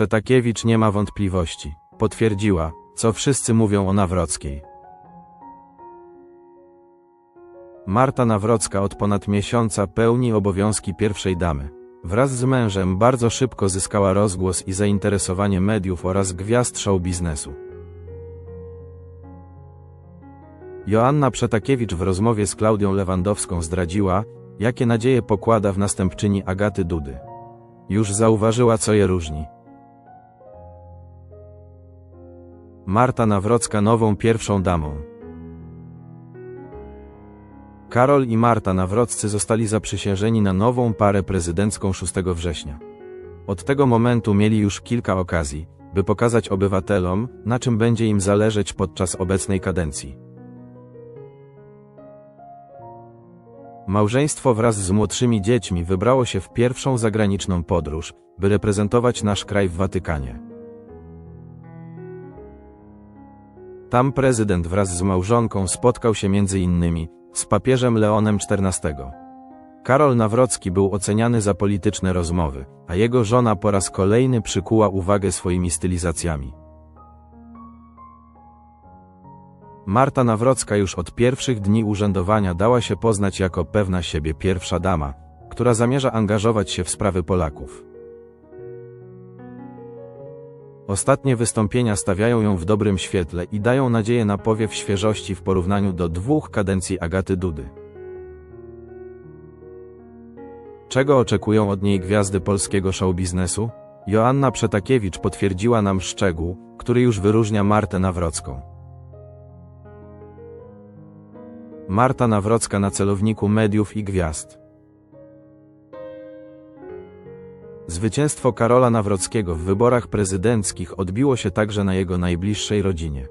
Przetakiewicz nie ma wątpliwości. Potwierdziła, co wszyscy mówią o Nawrockiej. Marta Nawrocka od ponad miesiąca pełni obowiązki pierwszej damy. Wraz z mężem bardzo szybko zyskała rozgłos i zainteresowanie mediów oraz gwiazd show biznesu. Joanna Przetakiewicz w rozmowie z Klaudią Lewandowską zdradziła, jakie nadzieje pokłada w następczyni Agaty Dudy. Już zauważyła, co je różni. Marta Nawrocka nową pierwszą damą. Karol i Marta Nawroccy zostali zaprzysiężeni na nową parę prezydencką 6 września. Od tego momentu mieli już kilka okazji, by pokazać obywatelom, na czym będzie im zależeć podczas obecnej kadencji. Małżeństwo wraz z młodszymi dziećmi wybrało się w pierwszą zagraniczną podróż, by reprezentować nasz kraj w Watykanie. Tam prezydent wraz z małżonką spotkał się innymi z papieżem Leonem XIV. Karol Nawrocki był oceniany za polityczne rozmowy, a jego żona po raz kolejny przykuła uwagę swoimi stylizacjami. Marta Nawrocka już od pierwszych dni urzędowania dała się poznać jako pewna siebie pierwsza dama, która zamierza angażować się w sprawy Polaków. Ostatnie wystąpienia stawiają ją w dobrym świetle i dają nadzieję na powiew świeżości w porównaniu do dwóch kadencji Agaty Dudy. Czego oczekują od niej gwiazdy polskiego show biznesu? Joanna Przetakiewicz potwierdziła nam szczegół, który już wyróżnia Martę Nawrocką. Marta Nawrocka na celowniku mediów i gwiazd. Zwycięstwo Karola Nawrockiego w wyborach prezydenckich odbiło się także na jego najbliższej rodzinie.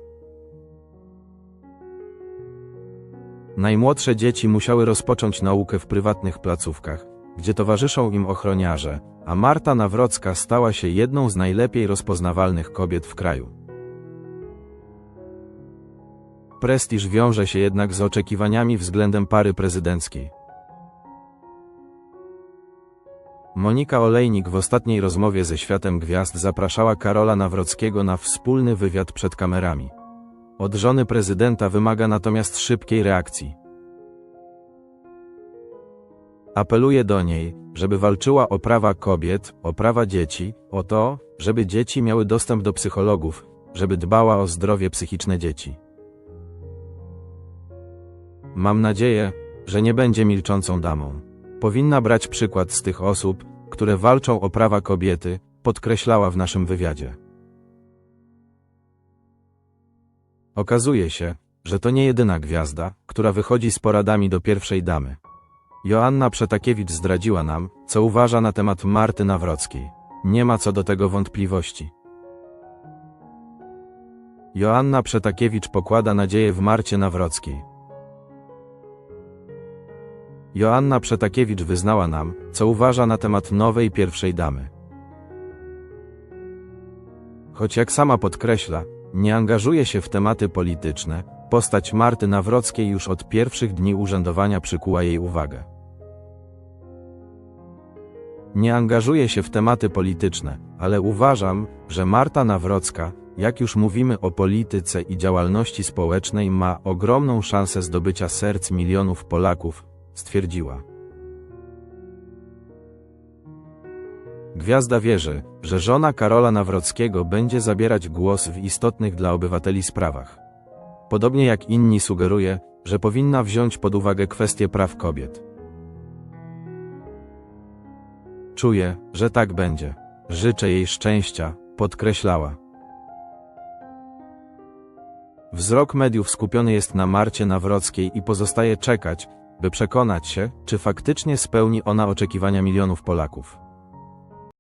Najmłodsze dzieci musiały rozpocząć naukę w prywatnych placówkach, gdzie towarzyszą im ochroniarze, a Marta Nawrocka stała się jedną z najlepiej rozpoznawalnych kobiet w kraju. Prestiż wiąże się jednak z oczekiwaniami względem pary prezydenckiej. Monika Olejnik w ostatniej rozmowie ze Światem Gwiazd zapraszała Karola Nawrockiego na wspólny wywiad przed kamerami. Od żony prezydenta wymaga natomiast szybkiej reakcji. Apeluje do niej, żeby walczyła o prawa kobiet, o prawa dzieci, o to, żeby dzieci miały dostęp do psychologów, żeby dbała o zdrowie psychiczne dzieci. Mam nadzieję, że nie będzie milczącą damą. Powinna brać przykład z tych osób, które walczą o prawa kobiety, podkreślała w naszym wywiadzie. Okazuje się, że to nie jedyna gwiazda, która wychodzi z poradami do pierwszej damy. Joanna Przetakiewicz zdradziła nam, co uważa na temat Marty Nawrockiej. Nie ma co do tego wątpliwości. Joanna Przetakiewicz pokłada nadzieję w Marcie Nawrockiej. Joanna Przetakiewicz wyznała nam, co uważa na temat nowej pierwszej damy. Choć jak sama podkreśla, nie angażuje się w tematy polityczne, postać Marty Nawrockiej już od pierwszych dni urzędowania przykuła jej uwagę. Nie angażuje się w tematy polityczne, ale uważam, że Marta Nawrocka, jak już mówimy o polityce i działalności społecznej, ma ogromną szansę zdobycia serc milionów Polaków, stwierdziła. Gwiazda wierzy, że żona Karola Nawrockiego będzie zabierać głos w istotnych dla obywateli sprawach. Podobnie jak inni sugeruje, że powinna wziąć pod uwagę kwestie praw kobiet. Czuję, że tak będzie. Życzę jej szczęścia, podkreślała. Wzrok mediów skupiony jest na Marcie Nawrockiej i pozostaje czekać, by przekonać się, czy faktycznie spełni ona oczekiwania milionów Polaków.